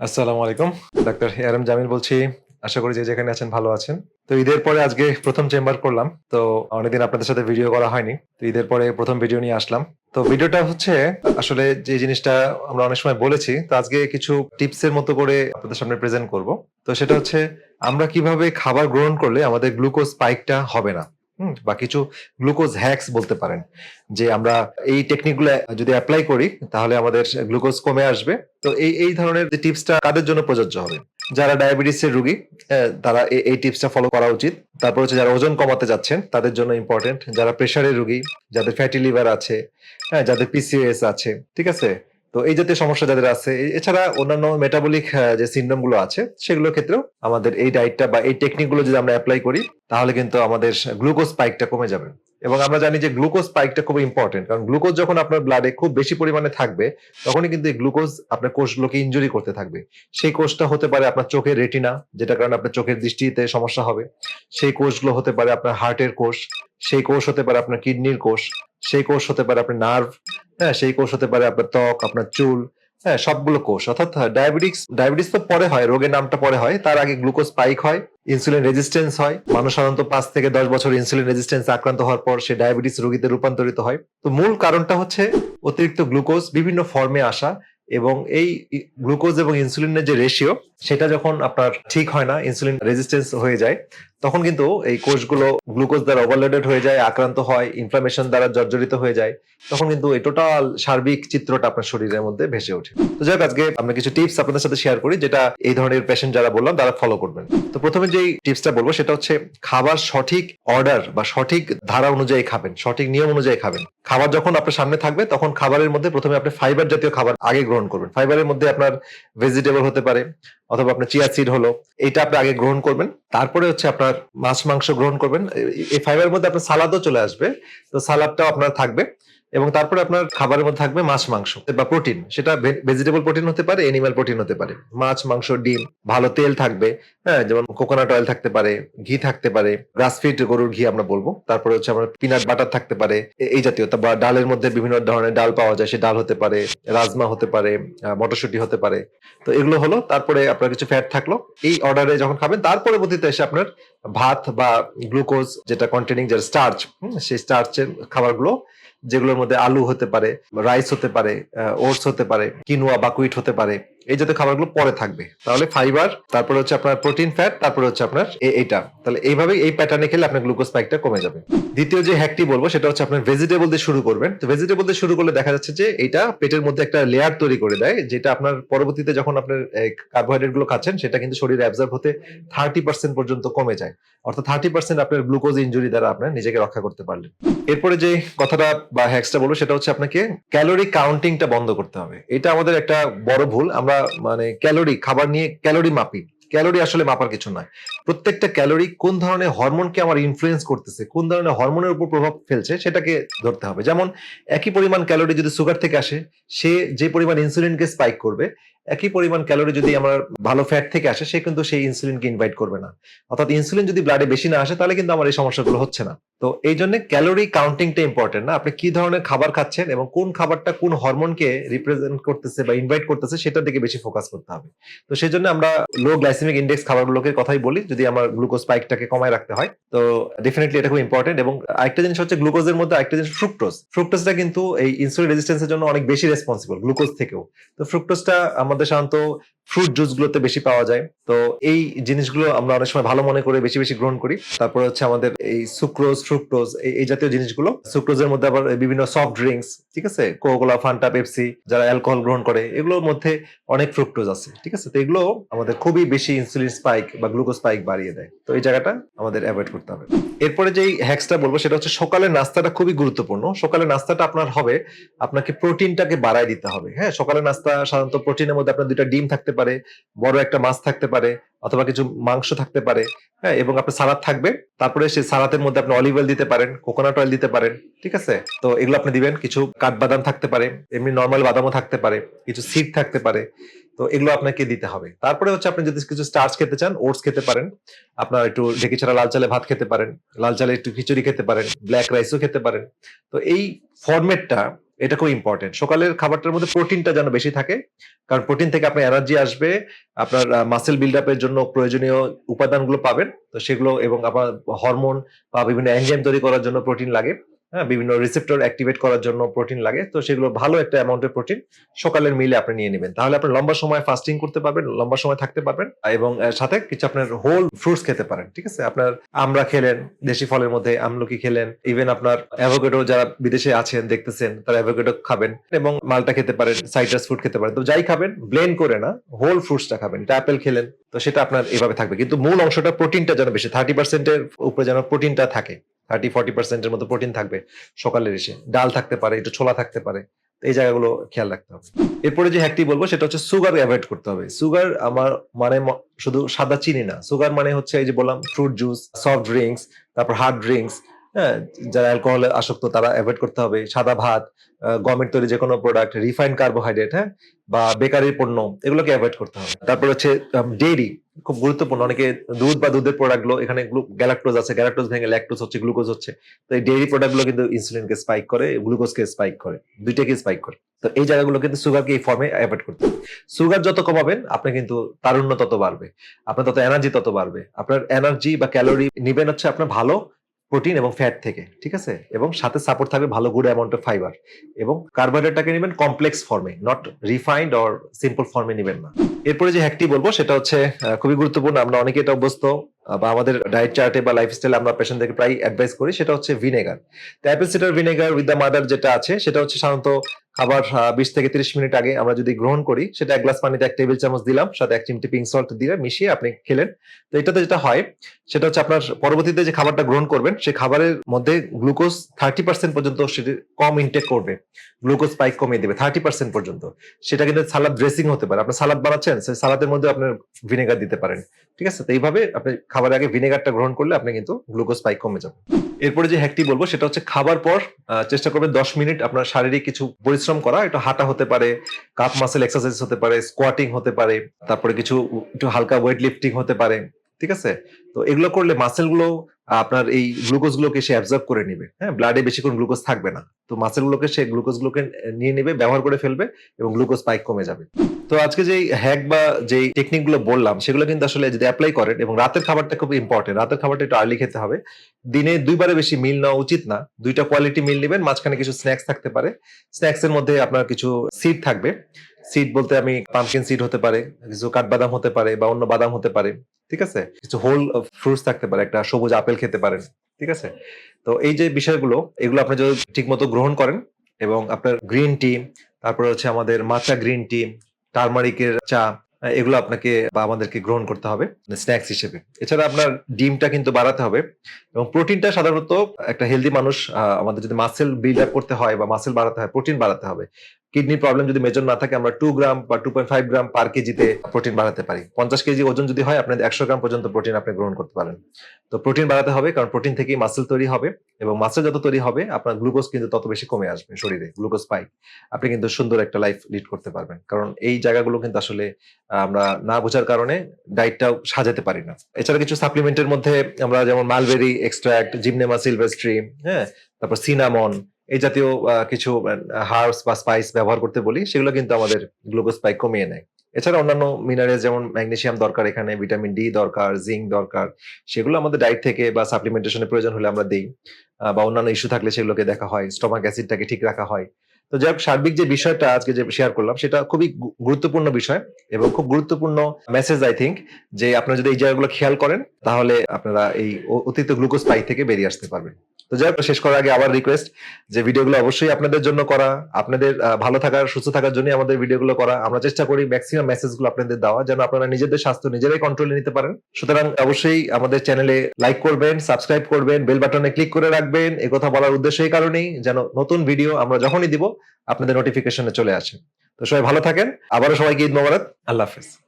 আসসালামু আলাইকুম। Doctor A R M Jamil বলছি। আশা করি যে যেখানে আছেন ভালো আছেন। তো ঈদের পরে আজকে প্রথম চেম্বার করলাম। তো অনেকদিন আপনাদের সাথে ভিডিও করা হয়নি। তো ঈদের পরে প্রথম ভিডিও নিয়ে আসলাম। তো ভিডিওটা হচ্ছে, আসলে যে জিনিসটা আমরা অনেক সময় বলেছি, তো আজকে কিছু টিপসের মতো করে আপনাদের সামনে প্রেজেন্ট করব। তো সেটা হচ্ছে, আমরা কীভাবে খাবার গ্রহণ করলে আমাদের গ্লুকোজ স্পাইকটা হবে না? বা কিছু গ্লুকোজ হ্যাক্স বলতে পারেন যে আমরা এই টেকনিকগুলো যদি অ্যাপ্লাই করি তাহলে আমাদের গ্লুকোজ কমে আসবে। তো এই এই ধরনের যে টিপসটা কাদের জন্য প্রযোজ্য হবে। যারা ডায়াবেটিসের রোগী আহ, তারা এই টিপসটা ফলো করা উচিত। তারপর হচ্ছে যারা ওজন কমাতে যাচ্ছেন তাদের জন্য ইম্পর্টেন্ট যারা প্রেশারের রোগী যাদের ফ্যাটি লিভার আছে হ্যাঁ যাদের পিসিএস আছে ঠিক আছে? তো এই জাতীয় সমস্যা যাদের আছে এছাড়া অন্যান্য মেটাবলিক যে সিন্ড্রোমগুলো আছে, সেগুলোর ক্ষেত্রেও আমাদের এই ডায়েটটা বা এই টেকনিকগুলো যদি আমরা অ্যাপ্লাই করি, তাহলে কিন্তু আমাদের গ্লুকোজ স্পাইকটা কমে যাবে। এবং আমরা জানি যে গ্লুকোজ স্পাইকটা খুব ইম্পর্টেন্ট কারণ গ্লুকোজ যখন আপনার ব্লাডে খুব বেশি পরিমাণে থাকবে, তখনই কিন্তু এই গ্লুকোজ আপনার কোষগুলোকে ইনজুরি করতে থাকবে। সেই কোষটা হতে পারে আপনার চোখের রেটিনা যেটা কারণে আপনার চোখের দৃষ্টিতে সমস্যা হবে। সেই কোষগুলো হতে পারে আপনার হার্টের কোষ, সেই কোষ হতে পারে আপনার কিডনির কোষ সেই কোষ হতে পারে আপনার নার্ভ হ্যাঁ সেই কোষ হতে পারে আপনার ত্বক, আপনার চুল হ্যাঁ সবগুলো কোষ। অর্থাৎ ডায়াবেটিক্স ডায়াবেটিস তো পরে হয়, রোগের নামটা পরে হয়। তার আগে গ্লুকোজ স্পাইক হয় ইনসুলিন রেজিস্ট্যান্স হয়। মানুষ সাধারণত পাঁচ থেকে দশ বছর ইনসুলিন রেজিস্ট্যান্স আক্রান্ত হওয়ার পর সে ডায়াবেটিস রোগীতে রূপান্তরিত হয়। তো মূল কারণটা হচ্ছে অতিরিক্ত গ্লুকোজ বিভিন্ন ফর্মে আসা এবং এই গ্লুকোজ এবং ইনসুলিনের যে রেশিও সেটা যখন আপনার ঠিক হয় না ইনসুলিন রেজিস্ট্যান্স হয়ে যায় তখন কিন্তু এই কোষগুলো গ্লুকোজ দ্বারা ওভারলোডেড হয়ে যায়, আক্রান্ত হয় ইনফ্লামেশন দ্বারা জর্জরিত হয়ে যায়। তখন কিন্তু এই টোটাল সার্বিক চিত্রটা আপনার শরীরের মধ্যে ভেসে ওঠে। তো যাই আজকে আমরা কিছু টিপস আপনাদের সাথে শেয়ার করি, যেটা এই ধরনের পেশেন্ট যারা বললাম, তারা ফলো করবেন। তো প্রথমে যেই টিপসটা বলব, সেটা হচ্ছে খাবার সঠিক অর্ডার বা সঠিক ধারা অনুযায়ী খাবেন, সঠিক নিয়ম অনুযায়ী খাবেন। খাবার যখন আপনার সামনে থাকবে, তখন খাবারের মধ্যে প্রথমে আপনি ফাইবার জাতীয় খাবার আগে গ্রহণ করবেন। ফাইবারের মধ্যে আপনার ভেজিটেবল হতে পারে অথবা আপনার চিয়া সিড হলো, এটা আপনি আগে গ্রহণ করবেন। তারপরে হচ্ছে আপনার মাছ মাংস গ্রহণ করবেন। এই- ফাইবার মধ্যে আপনার সালাদও চলে আসবে। তো সালাদটাও আপনার থাকবে। এবং তারপরে আপনার খাবারের মধ্যে থাকবে মাছ, মাংস বা প্রোটিন। সেটা ভেজিটেবল প্রোটিন হতে পারে এনিম্যাল প্রোটিন হতে পারে। মাছ, মাংস, ডিম, ভালো তেল থাকবে হ্যাঁ যেমন কোকোনাট অয়েল থাকতে পারে, ঘি থাকতে পারে গ্রাসফিড গরুর ঘি আমরা বলব। তারপরে হচ্ছে আমার পিনাট বাটার থাকতে পারে এই জাতীয়। বা ডালের মধ্যে বিভিন্ন ধরনের ডাল পাওয়া যায়, সে ডাল হতে পারে, রাজমা হতে পারে মটরশুঁটি হতে পারে। তো এগুলো হলো, তারপরে আপনার কিছু ফ্যাট থাকল। এই অর্ডারে যখন খাবেন, তার পরবর্তীতে এসে আপনার ভাত বা গ্লুকোজ যেটা কন্টেনিং যে স্টার্চ সেই স্টার্চের খাবারগুলো যেগুলোর মধ্যে আলু হতে পারে রাইস হতে পারে ওটস হতে পারে কিনুয়া বাকুইট হতে পারে। এই জাতীয় খাবারগুলো পরে থাকবে। তাহলে ফাইবার তারপরে হচ্ছে আপনার প্রোটিন ফ্যাট তারপরে হচ্ছে আপনার এইটা। তাহলে এইভাবে এই প্যাটার্নে খেলে আপনার গ্লুকোজ স্পাইকটা কমে যাবে। দ্বিতীয় যে হ্যাকটি বলব, সেটা হচ্ছে আপনার ভেজিটেবল দিয়ে শুরু করবেন। তো ভেজিটেবল দিয়ে শুরু করলে দেখা যাচ্ছে যে এটা পেটের মধ্যে একটা লেয়ার তৈরি করে দেয়, যেটা আপনার পরবর্তীতে যখন আপনার কার্বোহাইড্রেটগুলো খাচ্ছেন, সেটা কিন্তু শরীরে অ্যাবজর্ব হতে থার্টি পার্সেন্ট পর্যন্ত কমে যায়। অর্থাৎ থার্টি পার্সেন্ট আপনার গ্লুকোজ ইঞ্জুরি দ্বারা আপনার নিজেকে রক্ষা করতে পারলেন। এরপরে যে কথাটা বা হ্যাক্সটা বলব, সেটা হচ্ছে আপনাকে ক্যালোরি কাউন্টিংটা বন্ধ করতে হবে। এটা আমাদের একটা বড় ভুল। আমরা মানে ক্যালোরি, খাবার নিয়ে ক্যালোরি মাপি। ক্যালোরি আসলে মাপার কিছু নয়। প্রত্যেকটা ক্যালোরি কোন ধরনের হরমোনকে আমার ইনফ্লুয়েন্স করতেছে, কোন ধরনের হরমোনের উপর প্রভাব ফেলছে সেটাকে ধরতে হবে। যেমন একই পরিমাণ ক্যালোরি যদি সুগার থেকে আসে, সে যে পরিমাণ ইনসুলিনকে স্পাইক করবে, একই পরিমাণ ক্যালোরি যদি আমার ভালো ফ্যাট থেকে আসে, সে কিন্তু সেই ইনসুলিনকে ইনভাইট করবে না। অর্থাৎ ইনসুলিন যদি ব্লাডে বেশি না আসে, তাহলে কিন্তু আমার এই সমস্যাগুলো হচ্ছে না। তো এই জন্য ক্যালোরি কাউন্টিংটা ইম্পর্টেন্ট না। আপনি কি ধরনের খাবার খাচ্ছেন এবং কোন খাবারটা কোন হরমোনকে রিপ্রেজেন্ট করতেছে বা ইনভাইট করতেছে সেটার দিকে বেশি ফোকাস করতে হবে। তো সেই জন্য আমরা লো গ্লাইসেমিক ইন্ডেক্স খাবারগুলোকে কথাই বলি, যদি আমার গ্লুকোজ স্পাইকটাকে কমায় রাখতে হয়। তো ডেফিনেটলি এটা খুব ইম্পর্টেন্ট এবং আরেকটা জিনিস হচ্ছে গ্লুকোজের মধ্যে আরেকটা জিনিস ফ্রুক্টোজ ফ্রুক্টোজটা কিন্তু এই ইনসুলিন রেজিস্ট্যান্সের জন্য অনেক বেশি রেসপন্সিবল গ্লুকোজ থেকেও। তো ফ্রুক্টোজটা আমাদের সাধারণত ফ্রুট জুস গুলোতে বেশি পাওয়া যায়। তো এই জিনিসগুলো আমরা অনেক সময় ভালো মনে করে বেশি বেশি গ্রহণ করি। তারপরে হচ্ছে আমাদের এই সুক্রোজ ফ্রুক্টোজ এই জাতীয় জিনিসগুলো। সুক্রোজের মধ্যে আবার বিভিন্ন সফট ড্রিঙ্কস ঠিক আছে? কোকোলা ফান্টা পেপসি যারা অ্যালকোহল গ্রহণ করে, এগুলোর মধ্যে অনেক ফ্রুক্টোজ আছে, ঠিক আছে? তো এগুলো আমাদের খুবই বেশি ইনসুলিন স্পাইক বা গ্লুকোজ স্পাইক বাড়িয়ে দেয়। তো এই জায়গাটা আমাদের অ্যাভয়েড করতে হবে। এরপরে যেই হ্যাক্সটা বলব, সেটা হচ্ছে সকালের নাস্তাটা খুবই গুরুত্বপূর্ণ। সকালের নাস্তাটা আপনার হবে, আপনাকে প্রোটিনটাকে বাড়ায় দিতে হবে। হ্যাঁ সকালের নাস্তা সাধারণত প্রোটিনের মধ্যে আপনার দুইটা ডিম থাকতে পারে, বড় একটা মাছ থাকতে পারে অথবা কিছু মাংস থাকতে পারে হ্যাঁ এবং আপনার সালাদ থাকবে। তারপরে সেই সালাদের মধ্যে আপনি অলিভ অয়েল দিতে পারেন, কোকোনাট অয়েল দিতে পারেন, ঠিক আছে? তো এগুলো আপনি দিবেন। কিছু কাঠবাদাম থাকতে পারে, এমনি নর্মাল বাদামও থাকতে পারে, কিছু সিড থাকতে পারে, তো এগুলো আপনাকে দিতে হবে। তারপরে হচ্ছে আপনি যদি কিছু স্টার্চ খেতে চান, ওটস খেতে পারেন, আপনার একটু ঢেকে ছাড়া লাল চালে ভাত খেতে পারেন, লাল চালে একটু খিচুড়ি খেতে পারেন, ব্ল্যাক রাইসও খেতে পারেন। তো এই ফরম্যাটটা এটা খুব ইম্পর্টেন্ট সকালের খাবারটার মধ্যে প্রোটিনটা যেন বেশি থাকে, কারণ প্রোটিন থেকে আপনার এনার্জি আসবে, আপনার মাসেল বিল্ড আপের জন্য প্রয়োজনীয় উপাদানগুলো পাবেন। তো সেগুলো এবং আপনার হরমোন বা বিভিন্ন এনজাইম তৈরি করার জন্য প্রোটিন লাগে। হ্যাঁ বিভিন্ন রিসেপ্টর অ্যাক্টিভেট করার জন্য প্রোটিন লাগে। তো সেগুলো ভালো একটা অ্যামাউন্টের প্রোটিন সকালের মিলে আপনি নিয়ে নেবেন। তাহলে আপনি লম্বা সময় ফাস্টিং করতে পারবেন, লম্বা সময় থাকতে পারবেন, এবং সাথে কিছু আপনার হোল ফ্রুটস খেতে পারেন, ঠিক আছে? আপনার আমরা খেলেন, দেশি ফলের মধ্যে আমলকি খেলেন ইভেন আপনার অ্যাভোকেডো যারা বিদেশে আছেন, দেখতেছেন, তারা অ্যাভোকেডো খাবেন, এবং মালটা খেতে পারেন সাইট্রাস ফ্রুট খেতে পারেন। তো যাই খাবেন ব্লেন্ড করে না হোল ফ্রুটসটা খাবেন। এটা অ্যাপেল খেলেন, তো সেটা আপনার এভাবে থাকবে। কিন্তু মূল অংশটা প্রোটিনটা যেন বেশি থার্টি পার্সেন্টের উপরে যেন প্রোটিনটা থাকে। থার্টি ফর্টি পার্সেন্টের মতো প্রোটিন থাকবে সকালের এসে। ডাল থাকতে পারে, একটু ছোলা থাকতে পারে। এই জায়গাগুলো খেয়াল রাখতে হবে। এরপরে যে হ্যাকটি বলব, সেটা হচ্ছে সুগার অ্যাভয়েড করতে হবে। সুগার আমার মানে শুধু সাদা চিনি না। সুগার মানে হচ্ছে এই যে বললাম ফ্রুট জুস সফট ড্রিঙ্কস তারপর হার্ড ড্রিঙ্কস হ্যাঁ যারা অ্যালকোহলে আসক্ত, তারা অ্যাভয়েড করতে হবে। সাদা ভাত গমের তৈরি যে কোনো প্রোডাক্ট রিফাইন্ড কার্বোহাইড্রেট হ্যাঁ বা বেকারির পণ্য, এগুলোকে অ্যাভয়েড করতে হবে। তারপর হচ্ছে ডেইরি খুব গুরুত্বপূর্ণ। অনেকে দুধ বা দুধের প্রোডাক্টগুলো, এখানে গ্যালাক্টোজ আছে গ্যালাক্টোজ ভেঙে ল্যাকটোজ হচ্ছে গ্লুকোজ হচ্ছে। তো এই ডেইরি প্রোডাক্টগুলো কিন্তু ইনসুলিনকে স্পাইক করে গ্লুকোজকে স্পাইক করে, দুইটাকে স্পাইক করে। তো এই জায়গাগুলো কিন্তু সুগারকে এই ফর্মে অ্যাভয়েড করতে হবে। সুগার যত কমাবেন আপনি কিন্তু তারুণ্য তত বাড়বে। আপনার তত এনার্জি তত বাড়বে। আপনার এনার্জি বা ক্যালোরি নিবেন হচ্ছে আপনার ভালো প্রোটিন এবং ফ্যাট থেকে, ঠিক আছে? এবং সাথে সাপোর্ট থাকবে ভালো গুড অ্যামাউন্ট অফ ফাইবার এবং কার্বোহাইড্রেটটাকে নেবেন কমপ্লেক্স ফর্মে নট রিফাইন্ড অর সিম্পল ফর্মে নেবেন না। এরপরে যে হ্যাকটি বলব, সেটা হচ্ছে খুবই গুরুত্বপূর্ণ। আমরা অনেকে এটা অভ্যস্ত বা আমাদের ডায়েট চার্টে বা লাইফস্টাইলে আমরা পেশেন্টদেরকে প্রায় অ্যাডভাইস করি, সেটা হচ্ছে vinegar apple cider vinegar with the mother যেটা আছে, সেটা হচ্ছে সাধারণত খাবার বিশ থেকে তিরিশ মিনিট আগে আমরা যদি গ্রহণ করি, সেটা এক গ্লাস পানিতে এক টেবিল চামচ দিলাম, সাথে এক চিমটি পিঙ্ক সল্ট দিয়ে মিশিয়ে আপনি খেলেন। তো এটাতে যেটা হয়, সেটা হচ্ছে আপনার পরবর্তীতে যে খাবারটা গ্রহণ করবেন সেই খাবারের মধ্যে গ্লুকোজ থার্টি পার্সেন্ট পর্যন্ত সেটি কম ইনটেক করবে। গ্লুকোজ স্পাইক কমিয়ে দেবে থার্টি পার্সেন্ট পর্যন্ত। সেটা কিন্তু সালাদ ড্রেসিং হতে পারে। আপনি সালাদ বানাচ্ছেন, সেই সালাদের মধ্যে আপনার ভিনেগার দিতে পারেন। ঠিক আছে? তো এইভাবে আপনি খাবারের আগে ভিনেগারটা গ্রহণ করলে আপনি কিন্তু গ্লুকোজ স্পাইক কমে যাবে। এরপরে যে হ্যাকটি বলব, সেটা হচ্ছে খাবার পর চেষ্টা করবেন দশ মিনিট আপনার শারীরিক কিছু পরিশ্রম করা, একটু হাঁটা হতে পারে, কাপ মাসেল এক্সারসাইজ হতে পারে স্কোয়াটিং হতে পারে, তারপরে কিছু, একটু হালকা ওয়েট লিফটিং হতে পারে। ঠিক আছে? তো এগুলো করলে মাসেলগুলো, আপনার এই গ্লুকোজ গুলোকে সে অ্যাবজর্ব করে নিবে। হ্যাঁ ব্লাডে বেশিক্ষণ গ্লুকোজ থাকবে না। তো মাসেল গুলোকে সে গ্লুকোজ গুলোকে নিয়ে নেবে, ব্যবহার করে ফেলবে এবং গ্লুকোজ স্পাইক কমে যাবে। তো আজকে যেই হ্যাক বা যেই টেকনিকগুলো বললাম, সেগুলো কিন্তু আসলে যদি অ্যাপ্লাই করেন এবং রাতের খাবারটা খুব ইম্পর্টেন্ট রাতের খাবারটা একটু আর্লি খেতে হবে। দিনে দুইবারে বেশি মিল নেওয়া উচিত না। দুইটা কোয়ালিটি মিল নেবেন, মাঝখানে কিছু স্ন্যাক্স থাকতে পারে। স্ন্যাক্স এর মধ্যে আপনার কিছু সিড থাকবে। সিড বলতে আমি পামকিন সিড হতে পারে, কিছু কাঠবাদাম হতে পারে বা অন্য বাদাম হতে পারে, ঠিক আছে? কিছু হোল ফ্রুটস থাকতে পারে, একটা সবুজ আপেল খেতে পারেন, ঠিক আছে? তো এই যে বিষয়গুলো, এগুলো আপনি যদি ঠিক মতো গ্রহণ করেন এবং আপনার গ্রিন টি তারপরে হচ্ছে আমাদের মাচা গ্রিন টি টারমারিকের চা, এগুলো আপনাকে বা আমাদেরকে গ্রহণ করতে হবে স্ন্যাক্স হিসেবে। এছাড়া আপনার ডিমটা কিন্তু বাড়াতে হবে এবং প্রোটিনটা সাধারণত একটা হেলদি মানুষ আমাদের যদি মাসেল বিল্ড আপ করতে হয় বা মাসেল বাড়াতে হয় প্রোটিন বাড়াতে হবে। কিডনির প্রবলেম যদি মেজর না থাকে, আমরা টু গ্রাম বা two point five gram per কেজিতে প্রোটিন বাড়াতে পারি। পঞ্চাশ কেজি ওজন যদি হয় আপনার একশো গ্রাম পর্যন্ত প্রোটিন আপনি গ্রহণ করতে পারেন। তো প্রোটিন বাড়াতে হবে, কারণ প্রোটিন থেকেই মাসেল তৈরি হবে এবং মাসেল যত তৈরি হবে, আপনার গ্লুকোজ কিন্তু তত বেশি কমে আসবে শরীরে গ্লুকোজ পাই আপনি কিন্তু সুন্দর একটা লাইফ লিড করতে পারবেন। কারণ এই জায়গাগুলো কিন্তু আসলে আমরা না বোঝার কারণে ডায়েটটাও সাজাতে পারি না। এছাড়া কিছু সাপ্লিমেন্টের মধ্যে আমরা যেমন মালবেরি এক্সট্রাক্ট জিমনেমা সিলভাস্ট্রি হ্যাঁ? তারপর সিনামন এই জাতীয় কিছু হার্বস বা স্পাইস ব্যবহার করতে বলি, সেগুলো কিন্তু আমাদের গ্লুকোজ স্পাইক কমিয়ে নেয়। এছাড়া অন্যান্য মিনারেল যেমন ম্যাগনেসিয়াম দরকার এখানে ভিটামিন ডি দরকার জিঙ্ক দরকার, সেগুলো আমাদের ডায়েট থেকে বা সাপ্লিমেন্টেশনের প্রয়োজন হলে আমরা দিই। বা অন্যান্য ইস্যু থাকলে সেগুলোকে দেখা হয় স্টমাক অ্যাসিডটাকে ঠিক রাখা হয়। তো যাই হোক, সার্বিক যে বিষয়টা আজকে যে শেয়ার করলাম, সেটা খুবই গুরুত্বপূর্ণ বিষয় এবং খুব গুরুত্বপূর্ণ মেসেজ আই থিঙ্ক যে আপনারা যদি এই জায়গাগুলো খেয়াল করেন, তাহলে আপনারা এই অতিরিক্ত গ্লুকোজ স্পাইক থেকে বেরিয়ে আসতে পারবেন। তো যাই হোক, শেষ করার আগে আবার রিকোয়েস্ট যে ভিডিওগুলো অবশ্যই আপনাদের জন্য করা, আপনাদের ভালো থাকার, সুস্থ থাকার জন্য আমাদের ভিডিওগুলো করা। আমরা চেষ্টা করি ম্যাক্সিমাম মেসেজগুলো আপনাদের দেওয়া, যেন আপনারা নিজেদের স্বাস্থ্য নিজেরাই কন্ট্রোলে নিতে পারেন। সুতরাং অবশ্যই আমাদের চ্যানেলে লাইক করবেন সাবস্ক্রাইব করবেন বেল বাটনে ক্লিক করে রাখবেন। এ কথা বলার উদ্দেশ্য এই কারণেই যেন নতুন ভিডিও আমরা যখনই দিব, আপনাদের নোটিফিকেশনে চলে আসে। তো সবাই ভালো থাকেন। আবারও সবাইকে ঈদ মোবারক। আল্লাহ হাফেজ।